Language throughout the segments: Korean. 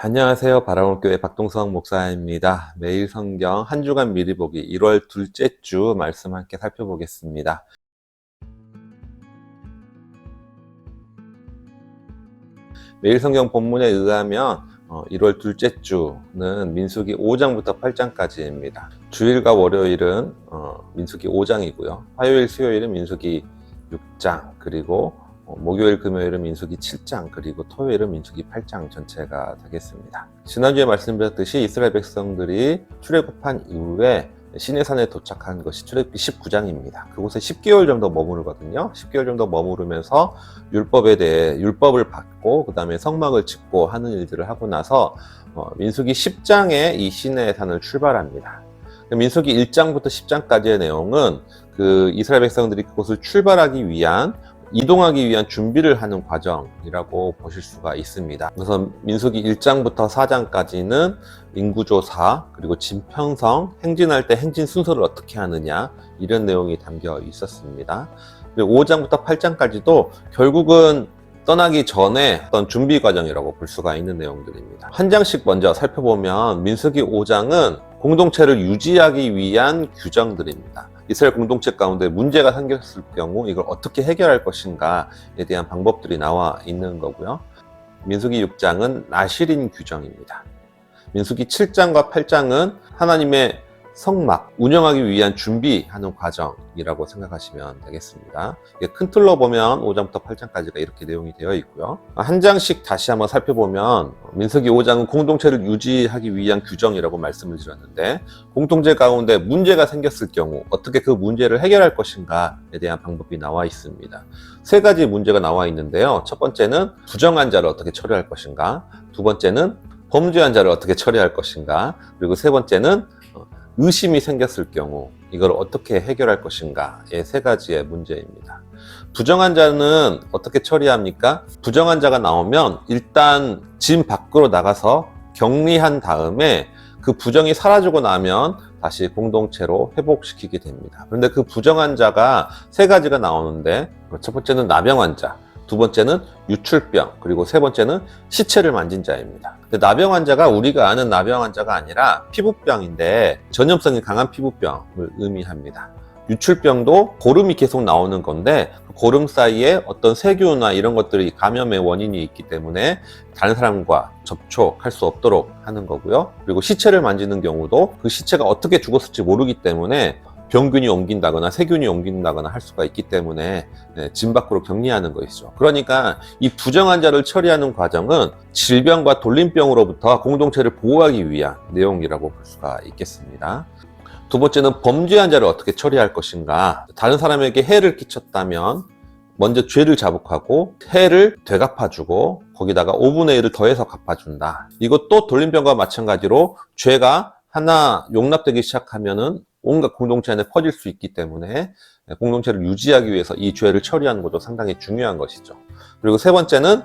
안녕하세요. 바라볼교회 박동성 목사입니다. 매일 성경 한 주간 미리 보기 1월 둘째 주 말씀 함께 살펴보겠습니다. 매일 성경 본문에 의하면 어, 1월 둘째 주는 민수기 5장부터 8장까지입니다. 주일과 월요일은 어, 민수기 5장이고요. 화요일, 수요일은 민수기 6장, 그리고 어, 목요일, 금요일은 민수기 7장, 그리고 토요일은 민수기 8장 전체가 되겠습니다. 지난주에 말씀드렸듯이 이스라엘 백성들이 출애굽한 이후에 시내산에 도착한 것이 출애굽기 19장입니다. 그곳에 10개월 정도 머무르거든요. 10개월 정도 머무르면서 율법에 대해 율법을 받고 그 다음에 성막을 짓고 하는 일들을 하고 나서 어, 민수기 10장에 이 시내산을 출발합니다. 민수기 1장부터 10장까지의 내용은 그 이스라엘 백성들이 그곳을 출발하기 위한 이동하기 위한 준비를 하는 과정이라고 보실 수가 있습니다. 그래서 민수기 1장부터 4장까지는 인구조사, 그리고 진 편성, 행진할 때 행진 순서를 어떻게 하느냐, 이런 내용이 담겨 있었습니다. 그리고 5장부터 8장까지도 결국은 떠나기 전에 어떤 준비 과정이라고 볼 수가 있는 내용들입니다. 한 장씩 먼저 살펴보면 민수기 5장은 공동체를 유지하기 위한 규정들입니다. 이스라엘 공동체 가운데 문제가 생겼을 경우 이걸 어떻게 해결할 것인가에 대한 방법들이 나와 있는 거고요. 민수기 6장은 나실인 규정입니다. 민수기 7장과 8장은 하나님의 성막, 운영하기 위한 준비하는 과정이라고 생각하시면 되겠습니다. 큰 틀로 보면 5장부터 8장까지가 이렇게 내용이 되어 있고요. 한 장씩 다시 한번 살펴보면 민석이 5장은 공동체를 유지하기 위한 규정이라고 말씀을 드렸는데 공동체 가운데 문제가 생겼을 경우 어떻게 그 문제를 해결할 것인가에 대한 방법이 나와 있습니다. 세 가지 문제가 나와 있는데요. 첫 번째는 부정한 자를 어떻게 처리할 것인가, 두 번째는 범죄한 자를 어떻게 처리할 것인가, 그리고 세 번째는 의심이 생겼을 경우 이걸 어떻게 해결할 것인가의 세 가지의 문제입니다. 부정한 자는 어떻게 처리합니까? 부정한 자가 나오면 일단 진 밖으로 나가서 격리한 다음에 그 부정이 사라지고 나면 다시 공동체로 회복시키게 됩니다. 그런데 그 부정한 자가 세 가지가 나오는데 첫 번째는 나병 환자, 두 번째는 유출병, 그리고 세 번째는 시체를 만진 자입니다. 나병 환자가 우리가 아는 나병 환자가 아니라 피부병인데 전염성이 강한 피부병을 의미합니다. 유출병도 고름이 계속 나오는 건데 그 고름 사이에 어떤 세균이나 이런 것들이 감염의 원인이 있기 때문에 다른 사람과 접촉할 수 없도록 하는 거고요. 그리고 시체를 만지는 경우도 그 시체가 어떻게 죽었을지 모르기 때문에 병균이 옮긴다거나 세균이 옮긴다거나 할 수가 있기 때문에 네, 진 밖으로 격리하는 것이죠. 그러니까 이 부정 환자를 처리하는 과정은 질병과 돌림병으로부터 공동체를 보호하기 위한 내용이라고 볼 수가 있겠습니다. 두 번째는 범죄 환자를 어떻게 처리할 것인가. 다른 사람에게 해를 끼쳤다면 먼저 죄를 자복하고 해를 되갚아주고 거기다가 5분의 1을 더해서 갚아준다. 이것도 돌림병과 마찬가지로 죄가 하나 용납되기 시작하면은 온갖 공동체 안에 퍼질 수 있기 때문에 공동체를 유지하기 위해서 이 죄를 처리하는 것도 상당히 중요한 것이죠. 그리고 세 번째는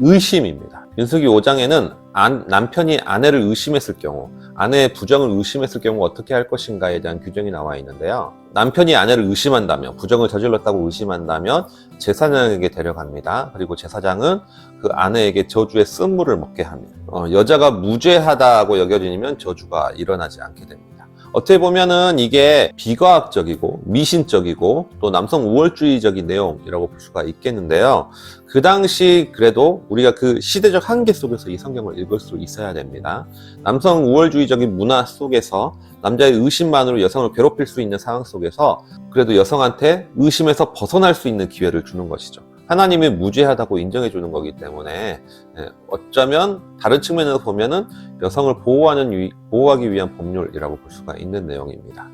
의심입니다. 윤석이 5장에는 안, 남편이 아내를 의심했을 경우, 아내의 부정을 의심했을 경우 어떻게 할 것인가에 대한 규정이 나와 있는데요. 남편이 아내를 의심한다면, 부정을 저질렀다고 의심한다면 제사장에게 데려갑니다. 그리고 제사장은 그 아내에게 저주의 쓴물을 먹게 합니다. 어, 여자가 무죄하다고 여겨지면 저주가 일어나지 않게 됩니다. 어떻게 보면은 이게 비과학적이고 미신적이고 또 남성 우월주의적인 내용이라고 볼 수가 있겠는데요. 그 당시 그래도 우리가 그 시대적 한계 속에서 이 성경을 읽을 수 있어야 됩니다. 남성 우월주의적인 문화 속에서 남자의 의심만으로 여성을 괴롭힐 수 있는 상황 속에서 그래도 여성한테 의심에서 벗어날 수 있는 기회를 주는 것이죠. 하나님이 무죄하다고 인정해 주는 거기 때문에 예, 어쩌면 다른 측면에서 보면은 여성을 보호하는 보호하기 위한 법률이라고 볼 수가 있는 내용입니다.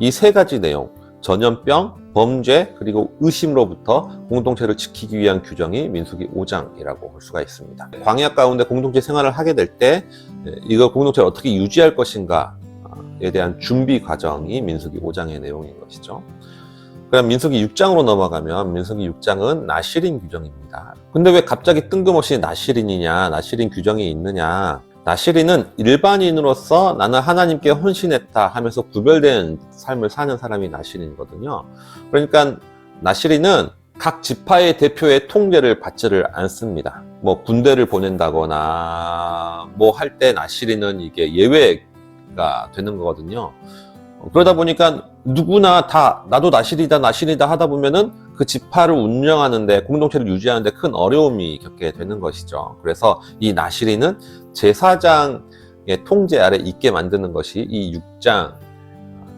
이 세 가지 내용 전염병, 범죄, 그리고 의심로부터 공동체를 지키기 위한 규정이 민수기 5장이라고 볼 수가 있습니다. 광야 가운데 공동체 생활을 하게 될때 예, 이거 공동체를 어떻게 유지할 것인가에 대한 준비 과정이 민수기 5장의 내용인 것이죠. 그럼 민석이 6장으로 넘어가면 민석이 6장은 나시린 규정입니다. 근데 왜 갑자기 뜬금없이 나시린이냐, 나시린 규정이 있느냐? 나시린은 일반인으로서 나는 하나님께 헌신했다 하면서 구별된 삶을 사는 사람이 나시린이거든요. 그러니까 나시린은 각 지파의 대표의 통제를 받지를 않습니다. 뭐 군대를 보낸다거나 뭐 할 때 나시리는 이게 예외가 되는 거거든요. 어, 그러다 보니까 누구나 다 나도 나시리다 나시리다 하다 보면은 그 지파를 운영하는데 공동체를 유지하는데 큰 어려움이 겪게 되는 것이죠. 그래서 이 나시리는 제사장의 통제 아래 있게 만드는 것이 이 6장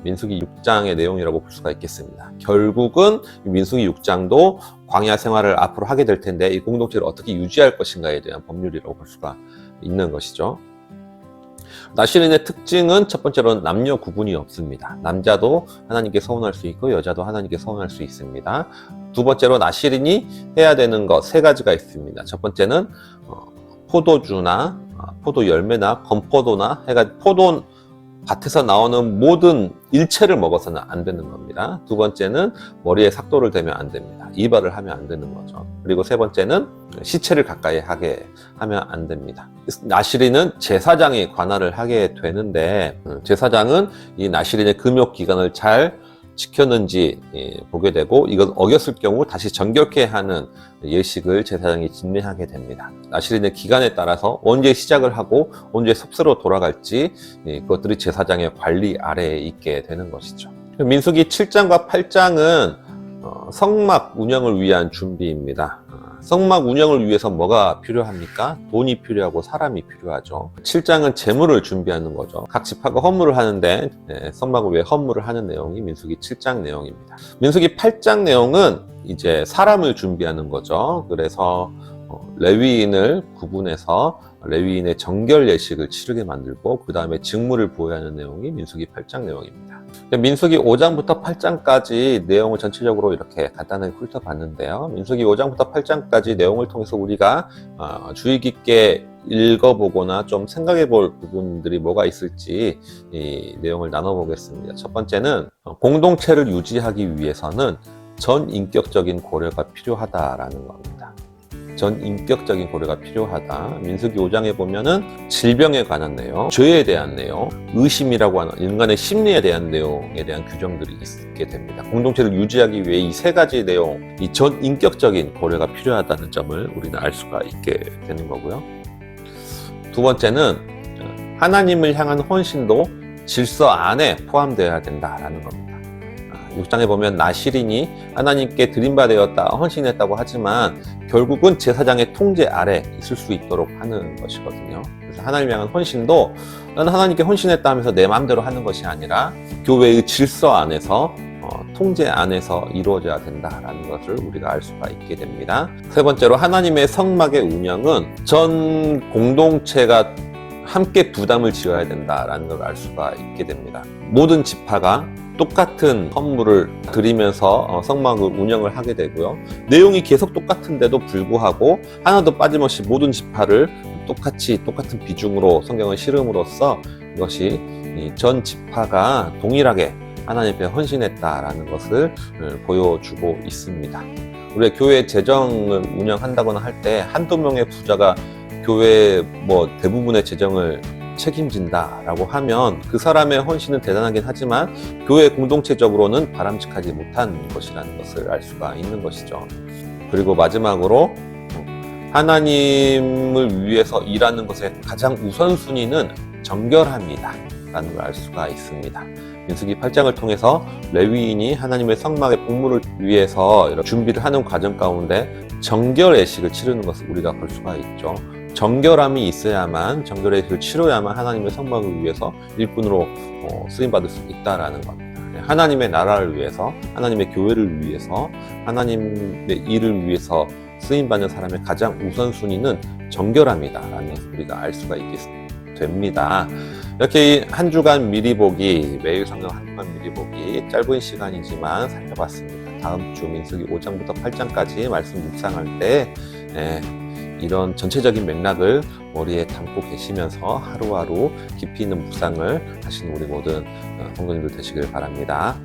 민수기 6장의 내용이라고 볼 수가 있겠습니다. 결국은 이 민수기 6장도 광야 생활을 앞으로 하게 될 텐데 이 공동체를 어떻게 유지할 것인가에 대한 법률이라고 볼 수가 있는 것이죠. 나시린의 특징은 첫 번째로는 남녀 구분이 없습니다. 남자도 하나님께 서운할 수 있고 여자도 하나님께 서운할 수 있습니다. 두 번째로 나시린이 해야 되는 것 세 가지가 있습니다. 첫 번째는 어, 포도주나 어, 포도 열매나 건포도나 해가 포도 밭에서 나오는 모든 일체를 먹어서는 안 되는 겁니다. 두 번째는 머리에 삭도를 대면 안 됩니다. 이발을 하면 안 되는 거죠. 그리고 세 번째는 시체를 가까이 하게 하면 안 됩니다. 나시린은 제사장이 관할을 하게 되는데 음, 제사장은 이 나시린의 금욕 기간을 잘 지켰는지 예, 보게 되고 이것 어겼을 경우 다시 정결케 하는 예식을 제사장이 진행하게 됩니다. 나시린의 기간에 따라서 언제 시작을 하고 언제 섭스로 돌아갈지 예, 그것들이 제사장의 관리 아래에 있게 되는 것이죠. 민수기 7장과 8장은 어, 성막 운영을 위한 준비입니다. 어, 성막 운영을 위해서 뭐가 필요합니까? 돈이 필요하고 사람이 필요하죠. 7장은 재물을 준비하는 거죠. 각 지파가 헌물을 하는데 네, 성막을 위해 헌물을 하는 내용이 민수기 7장 내용입니다. 민수기 8장 내용은 이제 사람을 준비하는 거죠. 그래서 어, 레위인을 구분해서 레위인의 정결 예식을 치르게 만들고 그 다음에 직무를 보호하는 내용이 민수기 8장 내용입니다. 민수기 5장부터 8장까지 내용을 전체적으로 이렇게 간단하게 훑어봤는데요. 민수기 5장부터 8장까지 내용을 통해서 우리가 어, 주의 깊게 읽어보거나 좀 생각해 볼 부분들이 뭐가 있을지 이 내용을 나눠보겠습니다. 첫 번째는 어, 공동체를 유지하기 위해서는 전 인격적인 고려가 필요하다라는 겁니다. 전 인격적인 고려가 필요하다. 민수기 5장에 보면은 질병에 관한 내용, 죄에 대한 내용, 의심이라고 하는 인간의 심리에 대한 내용에 대한 규정들이 있게 됩니다. 공동체를 유지하기 위해 이 세 가지 내용, 이 전 인격적인 고려가 필요하다는 점을 우리는 알 수가 있게 되는 거고요. 두 번째는 하나님을 향한 헌신도 질서 안에 포함되어야 된다라는 겁니다. 6장에 보면 나시린이 하나님께 드림받되었다 헌신했다고 하지만 결국은 제사장의 통제 아래 있을 수 있도록 하는 것이거든요. 그래서 하나님 향한 헌신도 나는 하나님께 헌신했다 하면서 내 마음대로 하는 것이 아니라 교회의 질서 안에서 어, 통제 안에서 이루어져야 된다라는 것을 우리가 알 수가 있게 됩니다. 세 번째로 하나님의 성막의 운영은 전 공동체가 함께 부담을 지어야 된다라는 걸 알 수가 있게 됩니다. 모든 지파가 똑같은 선물을 드리면서 어, 성막을 운영을 하게 되고요. 내용이 계속 똑같은데도 불구하고 하나도 빠짐없이 모든 지파를 똑같이 똑같은 비중으로 성경을 실음으로써 이것이 전 지파가 동일하게 하나님께 헌신했다라는 것을 어, 보여주고 있습니다. 우리가 교회 재정을 운영한다거나 할 때 한두 명의 부자가 교회 뭐 대부분의 재정을 책임진다라고 하면 그 사람의 헌신은 대단하긴 하지만 교회 공동체적으로는 바람직하지 못한 것이라는 것을 알 수가 있는 것이죠. 그리고 마지막으로 하나님을 위해서 일하는 것의 가장 우선순위는 정결합니다. 라는 걸 알 수가 있습니다. 민수기 8장을 통해서 레위인이 하나님의 성막의 복무를 위해서 준비를 하는 과정 가운데 정결 예식을 치르는 것을 우리가 볼 수가 있죠. 정결함이 있어야만 정결의 그 치러야만 하나님의 성막을 위해서 일꾼으로 어, 쓰임 받을 수 있다라는 겁니다. 네, 하나님의 나라를 위해서, 하나님의 교회를 위해서, 하나님의 일을 위해서 쓰임 받는 사람의 가장 우선 순위는 정결함이다라는 우리가 알 수가 있게 됩니다. 이렇게 한 주간 미리 보기, 매일 성경 한 주간 미리 보기 짧은 시간이지만 살펴봤습니다. 다음 주 민수기 5장부터 8장까지 말씀 묵상할 때 네, 이런 전체적인 맥락을 머리에 담고 계시면서 하루하루 깊이 있는 묵상을 하시는 우리 모든 어, 성도님들 되시길 바랍니다.